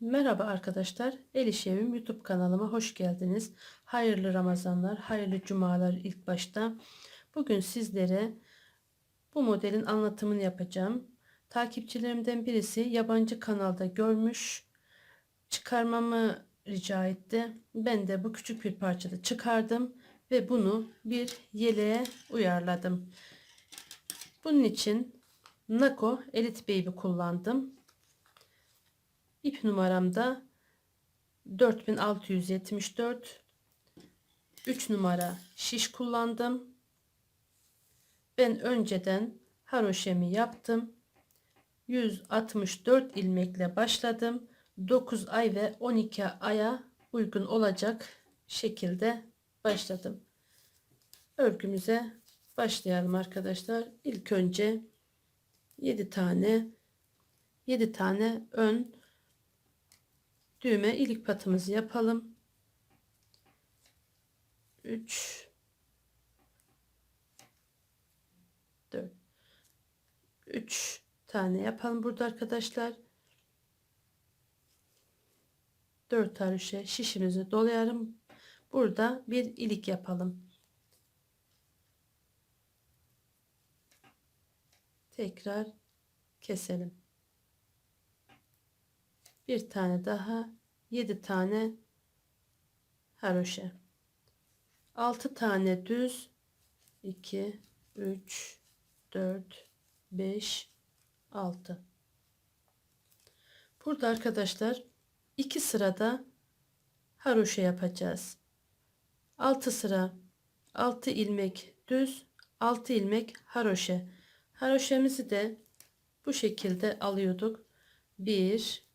Merhaba arkadaşlar. El İşevim YouTube kanalıma hoş geldiniz. Hayırlı Ramazanlar, hayırlı cumalar ilk başta. Bugün sizlere bu modelin anlatımını yapacağım. Takipçilerimden birisi yabancı kanalda görmüş, çıkarmamı rica etti. Ben de bu küçük bir parçada çıkardım ve bunu bir yeleğe uyarladım. Bunun için Nako Elite Baby kullandım. İp numaram da 4674. 3 numara şiş kullandım. Ben önceden haroşemi yaptım. 164 ilmekle başladım. 9 ay ve 12 aya uygun olacak şekilde başladım. Örgümüze başlayalım arkadaşlar. İlk önce 7 tane 7 tane ön düğme ilik patımızı yapalım. 3 4 3 tane yapalım burada arkadaşlar. 4 haroşa şişimizi dolayalım. Burada bir ilik yapalım. Tekrar keselim bir tane daha 7 tane haroşa. 6 tane düz. 2 3 4 5 6 burada arkadaşlar iki sırada haroşa yapacağız. 6 sıra 6 ilmek düz 6 ilmek haroşa. Haroşamızı da bu şekilde alıyorduk. 1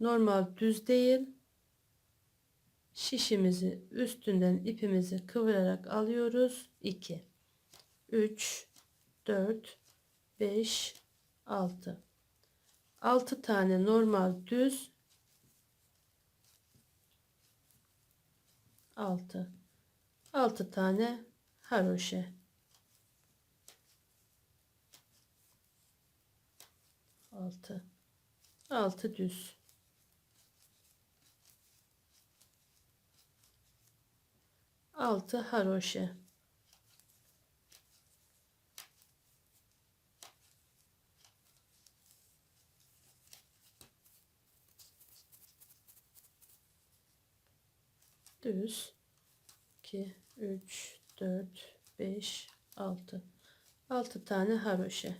normal düz değil. Şişimizi üstünden ipimizi kıvırarak alıyoruz. 2 3 4 5 6 6 tane normal düz. 6 6 tane haroşe. 6 6 düz 6 haroşe düz. 2 3 4 5 6 6 tane haroşe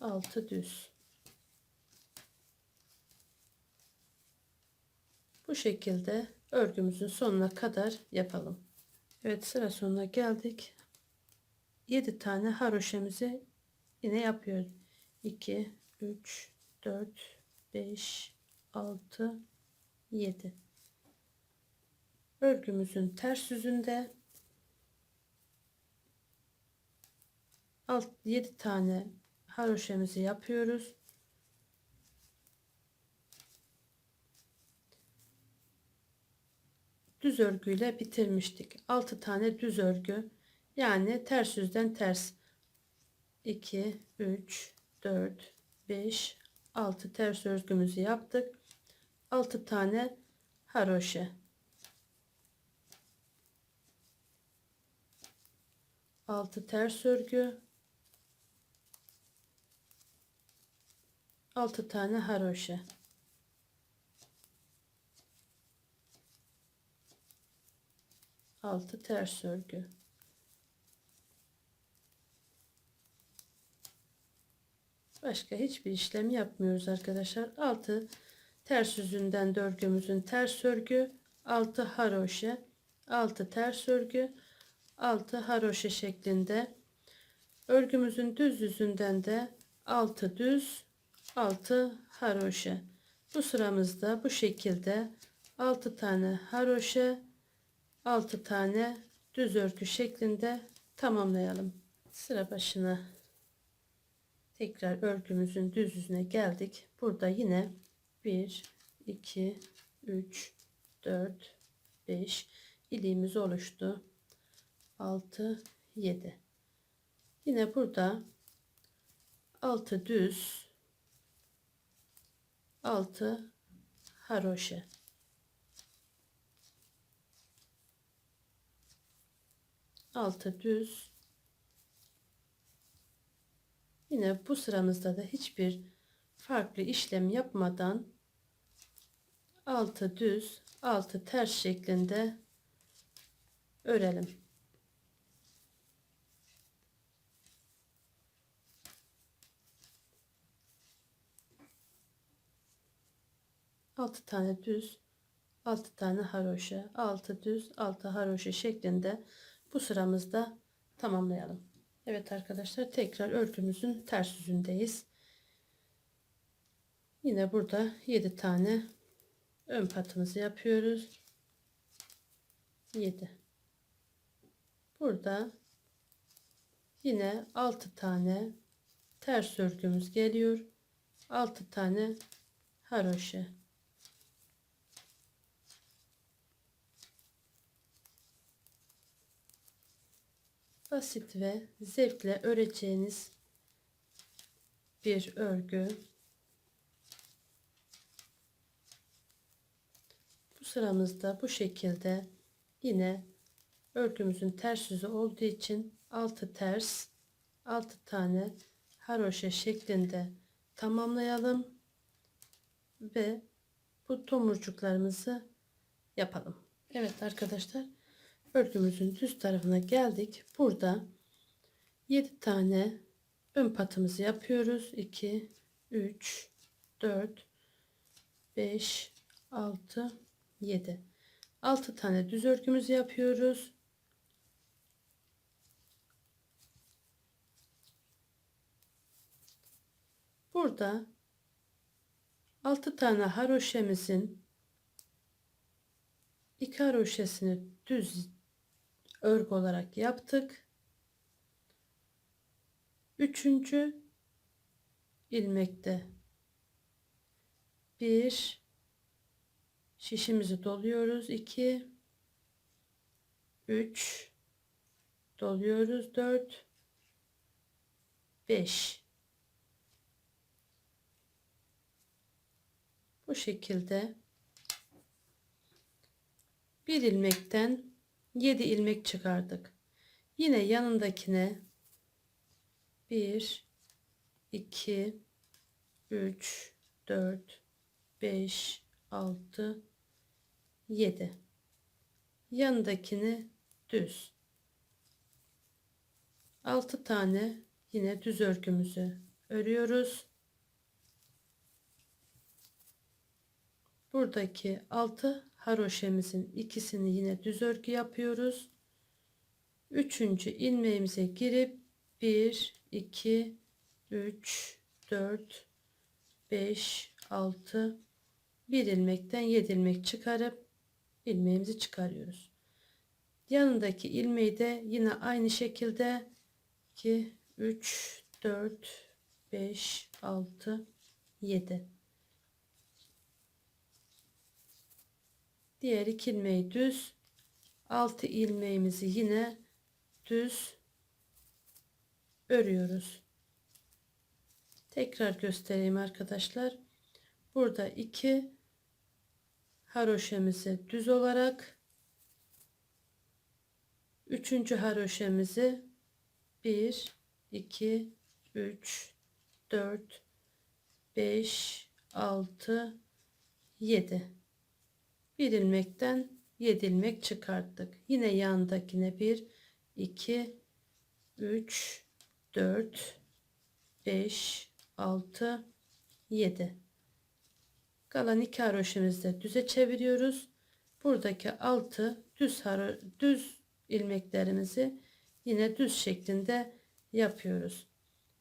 altı düz Bu şekilde örgümüzün sonuna kadar yapalım. Evet sıra sonuna geldik. 7 tane haroşemizi yine yapıyoruz. 2 3 4 5 6 7 örgümüzün ters yüzünde alt 7 tane haroşemizi yapıyoruz düz örgüyle bitirmiştik. 6 tane düz örgü. Yani ters yüzden ters. 2 3 4 5 6 ters örgümüzü yaptık. 6 tane haroşe. 6 ters örgü. 6 tane haroşe. 6 ters örgü. Başka hiçbir işlem yapmıyoruz arkadaşlar. 6 ters yüzünden örgümüzün ters örgü 6 haroşe 6 ters örgü 6 haroşe şeklinde. Örgümüzün düz yüzünden de 6 düz 6 haroşe. Bu sıramızda bu şekilde 6 tane haroşe 6 tane düz örgü şeklinde tamamlayalım. Sıra başına tekrar örgümüzün düz yüzüne geldik. Burada yine 1 2 3 4 5 iliğimiz oluştu. 6 7 Yine burada 6 düz 6 haroşe altı düz. Yine bu sıramızda da hiçbir farklı işlem yapmadan altı düz altı ters şeklinde örelim. 6 tane düz 6 tane haroşa 6 düz 6 haroşa şeklinde bu sıramızda tamamlayalım. Evet arkadaşlar tekrar örgümüzün ters yüzündeyiz. Yine burada 7 tane ön patımızı yapıyoruz. 7 burada yine 6 tane ters örgümüz geliyor 6 tane haroşa basit ve zevkle öreceğiniz bir örgü. Bu sıramızda bu şekilde yine örgümüzün ters yüzü olduğu için altı ters 6 tane haroşa şeklinde tamamlayalım ve bu tomurcuklarımızı yapalım. Evet arkadaşlar örgümüzün düz tarafına geldik. Burada 7 tane ön patımızı yapıyoruz. 2 3 4 5 6 7 6 tane düz örgümüzü yapıyoruz. Burada 6 tane haroşemizin iki haroşesini düz örgü olarak yaptık. Üçüncü ilmekte bir şişimizi doluyoruz. 2 3 doluyoruz. 4 5 bu şekilde bir ilmekten 7 ilmek çıkardık. Yine yanındakine 1 2 3 4 5 6 7 yanındakini düz. 6 tane yine düz örgümüzü örüyoruz. Buradaki 6 haroşemizin ikisini yine düz örgü yapıyoruz. Üçüncü ilmeğimize girip 1 2 3 4 5 6 bir ilmekten 7 ilmek çıkarıp ilmeğimizi çıkarıyoruz. Yanındaki ilmeği de yine aynı şekilde 2 3 4 5 6 7 diğer iki ilmeği düz 6 ilmeğimizi yine düz örüyoruz. Tekrar göstereyim arkadaşlar. Burada iki haroşemizi düz olarak üçüncü haroşemizi 1 2 3 4 5 6 7 bir ilmekten 7 ilmek çıkarttık. Yine yandakine 1 2 3 4 5 6 7 kalan iki haroşamızı düze çeviriyoruz. Buradaki altı düz haro, düz ilmeklerimizi yine düz şeklinde yapıyoruz.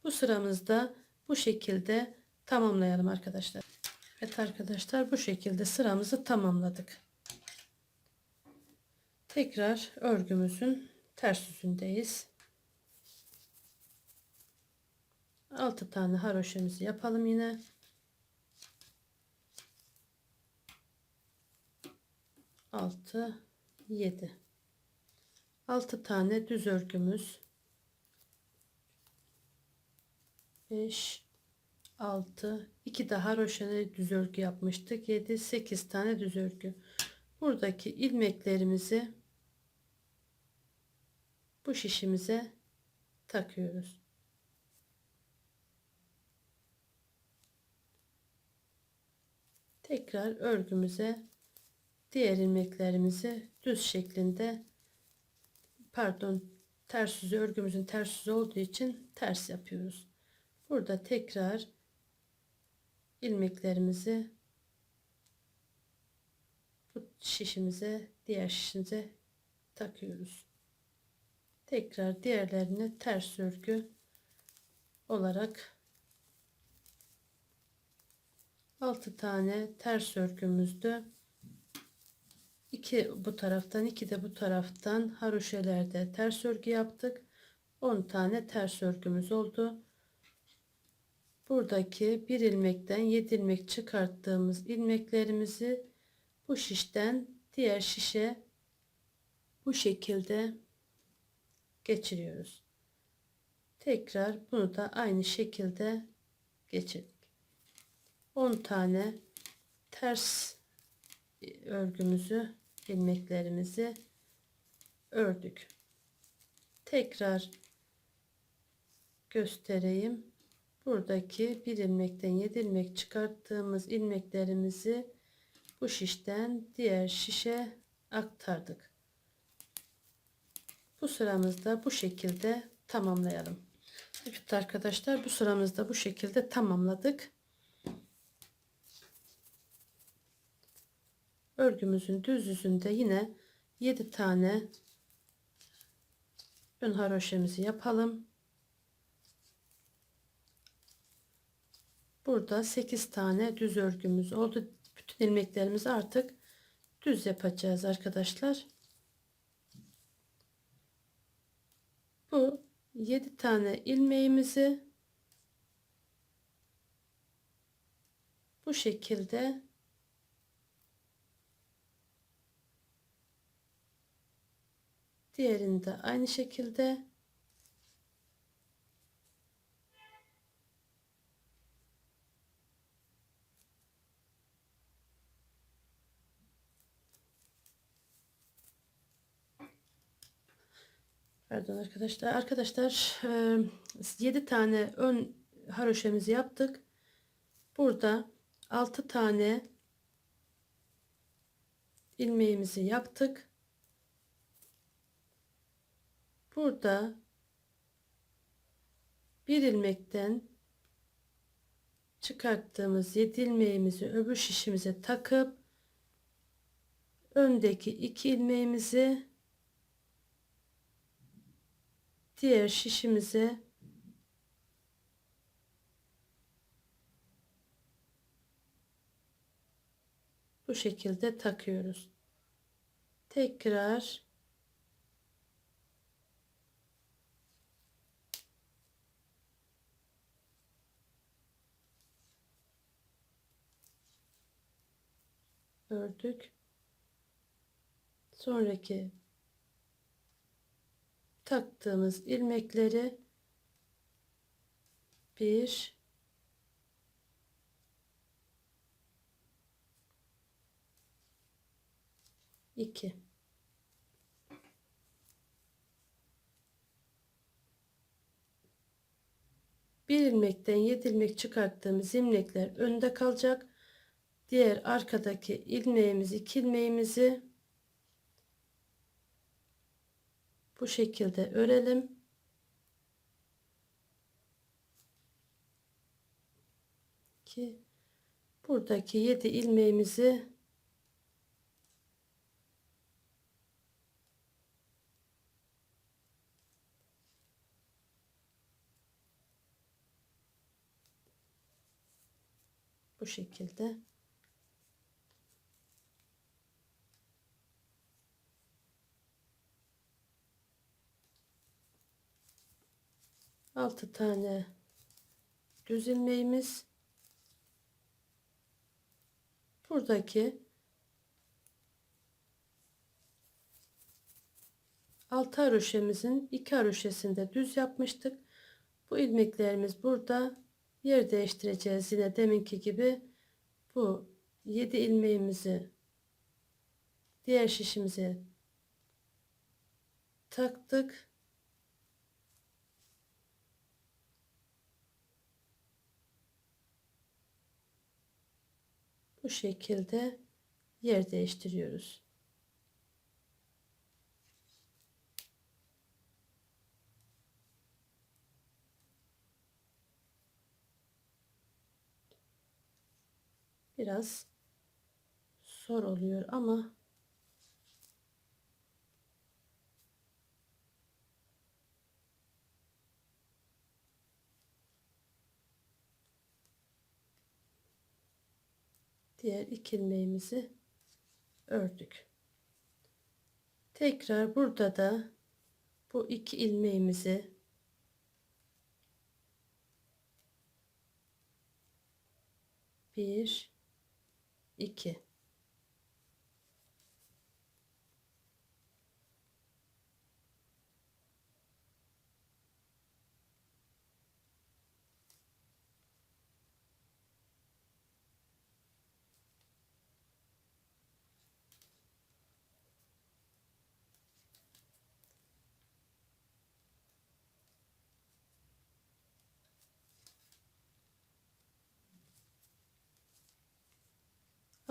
Bu sıramızda bu şekilde tamamlayalım arkadaşlar. Evet arkadaşlar bu şekilde sıramızı tamamladık. Tekrar örgümüzün ters yüzündeyiz. 6 tane haroşamızı yapalım yine. Altı, yedi. Altı tane düz örgümüz. 5 6 2 daha roşeli düz örgü yapmıştık 7 8 tane düz örgü buradaki ilmeklerimizi bu şişimize takıyoruz tekrar örgümüze diğer ilmeklerimizi düz şeklinde pardon ters yüzü örgümüzün ters yüzü olduğu için ters yapıyoruz. Burada tekrar ilmeklerimizi bu şişimize diğer şişimize takıyoruz. Tekrar diğerlerini ters örgü olarak 6 tane ters örgümüzdü. 2 bu taraftan 2 de bu taraftan haroşelerde ters örgü yaptık. 10 tane ters örgümüz oldu. Buradaki bir ilmekten 7 ilmek çıkarttığımız ilmeklerimizi bu şişten diğer şişe bu şekilde geçiriyoruz. Tekrar bunu da aynı şekilde geçirdik. 10 tane ters örgümüzü ilmeklerimizi ördük. Tekrar göstereyim. Buradaki bir ilmekten 7 ilmek çıkarttığımız ilmeklerimizi bu şişten diğer şişe aktardık. Bu sıramızda bu şekilde tamamlayalım. Evet arkadaşlar bu sıramızda bu şekilde tamamladık. örgümüzün düz yüzünde yine 7 tane ön haroşemizi yapalım. Burada 8 tane düz örgümüz oldu. Bütün ilmeklerimizi artık düz yapacağız arkadaşlar. Bu 7 tane ilmeğimizi bu şekilde Diğerini de aynı şekilde Pardon arkadaşlar. Arkadaşlar 7 tane ön haroşemizi yaptık. Burada 6 tane ilmeğimizi yaptık. Burada bir ilmekten çıkarttığımız 7 ilmeğimizi öbür şişimize takıp öndeki iki ilmeğimizi diğer şişimize bu şekilde takıyoruz. Tekrar ördük. Sonraki taktığımız ilmekleri bir iki. Bir ilmekten 7 ilmek çıkarttığımız ilmekler önde kalacak. Diğer arkadaki ilmeğimizi iki ilmeğimizi bu şekilde örelim. Ki buradaki 7 ilmeğimizi bu şekilde 6 tane. Düz ilmeğimiz buradaki. Altı haroşemizin iki haroşesinde düz yapmıştık. Bu ilmeklerimiz burada yer değiştireceğiz. Yine deminki gibi bu 7 ilmeğimizi diğer şişimize taktık bu şekilde yer değiştiriyoruz. Biraz zor oluyor ama diğer iki ilmeğimizi ördük. Tekrar burada da bu iki ilmeğimizi bir iki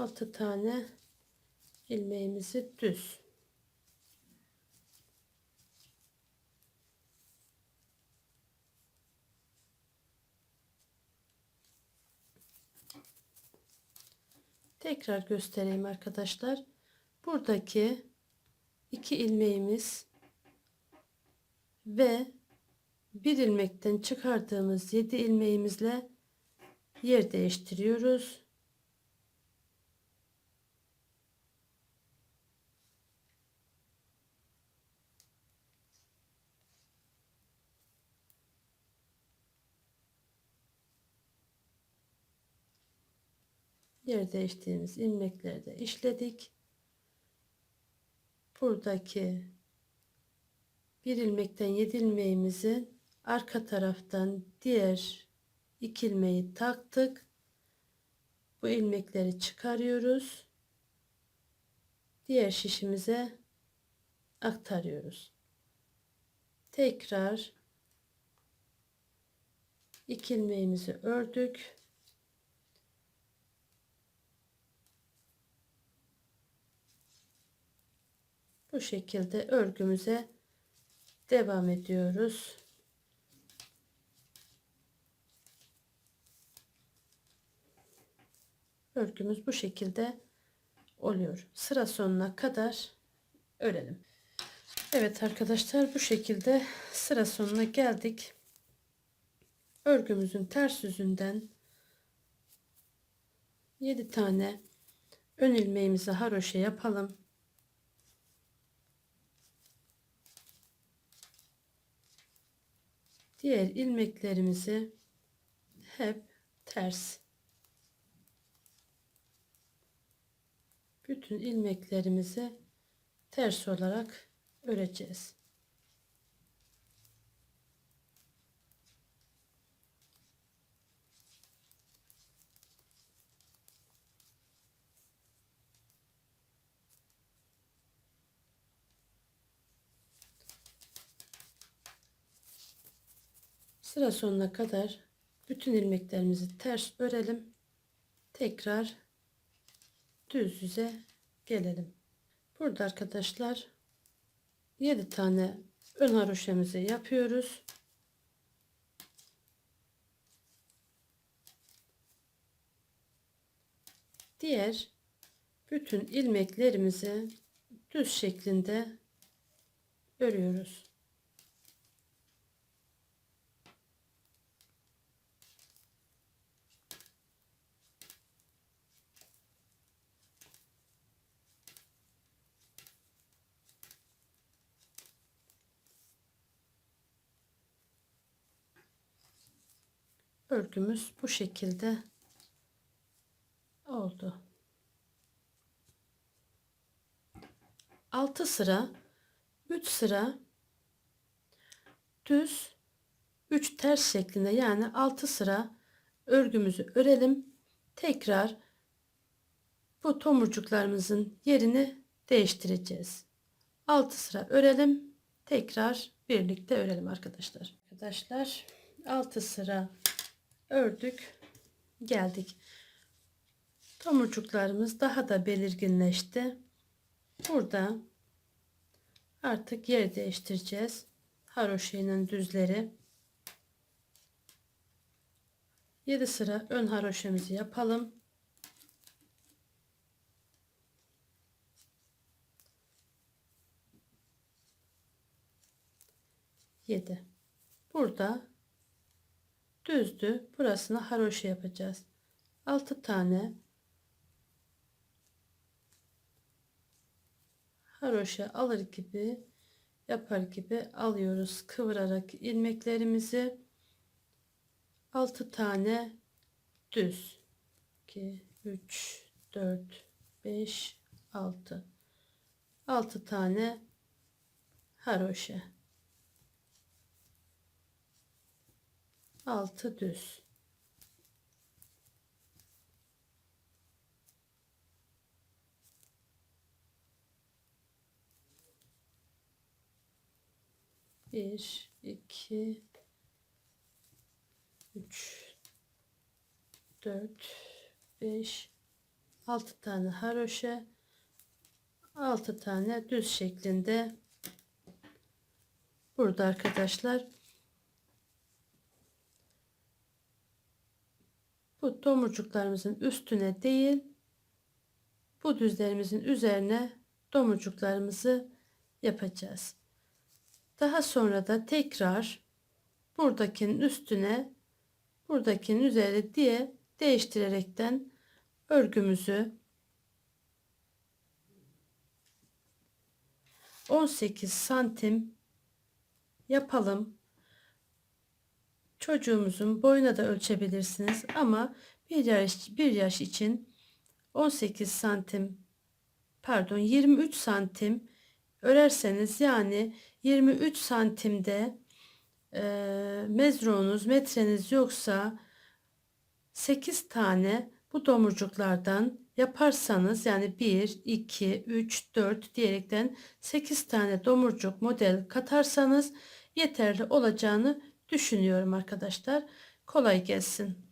altı tane ilmeğimizi düz. Tekrar göstereyim arkadaşlar. Buradaki iki ilmeğimiz ve bir ilmekten çıkardığımız 7 ilmeğimizle yer değiştiriyoruz yer değiştiğimiz ilmekleri de işledik. Buradaki bir ilmekten 7 ilmeğimizi arka taraftan diğer iki ilmeği taktık. Bu ilmekleri çıkarıyoruz. Diğer şişimize aktarıyoruz. Tekrar iki ilmeğimizi ördük. Bu şekilde örgümüze devam ediyoruz. Örgümüz bu şekilde oluyor. Sıra sonuna kadar örelim. Evet arkadaşlar bu şekilde sıra sonuna geldik. Örgümüzün ters yüzünden 7 tane ön ilmeğimizi haroşa yapalım. Diğer ilmeklerimizi hep ters bütün ilmeklerimizi ters olarak öreceğiz. Sıra sonuna kadar bütün ilmeklerimizi ters örelim. Tekrar düz yüze gelelim. Burada arkadaşlar 7 tane ön haroşemizi yapıyoruz. Diğer bütün ilmeklerimizi düz şeklinde örüyoruz. Örgümüz bu şekilde oldu. 6 sıra 3 sıra düz 3 ters şeklinde yani 6 sıra örgümüzü örelim. Tekrar bu tomurcuklarımızın yerini değiştireceğiz. 6 sıra örelim. Tekrar birlikte örelim arkadaşlar. Arkadaşlar 6 sıra ördük. Geldik. Tomurcuklarımız daha da belirginleşti. Burada artık yer değiştireceğiz. Haroşe'nin düzleri. 7 sıra ön haroşemizi yapalım. Yedi. Burada düzdü. Burasını haroşa yapacağız. 6 tane haroşa alır gibi yapar gibi alıyoruz. Kıvırarak ilmeklerimizi 6 tane düz 2 3 4 5 6 6 tane haroşa 6 düz. Bir iki üç dört beş altı tane haroşa altı tane düz şeklinde. Burada arkadaşlar bu tomurcuklarımızın üstüne değil bu düzlerimizin üzerine tomurcuklarımızı yapacağız. Daha sonra da tekrar buradakinin üstüne buradakinin üzeri diye değiştirerekten örgümüzü 18 santim yapalım. Çocuğumuzun boyuna da ölçebilirsiniz ama bir yaş, bir yaş için 18 santim pardon 23 santim örerseniz yani 23 santimde e, mezronuz metreniz yoksa 8 tane bu domurcuklardan yaparsanız yani 1 2 3 4 diyerekten 8 tane domurcuk model katarsanız yeterli olacağını düşünüyorum arkadaşlar. Kolay gelsin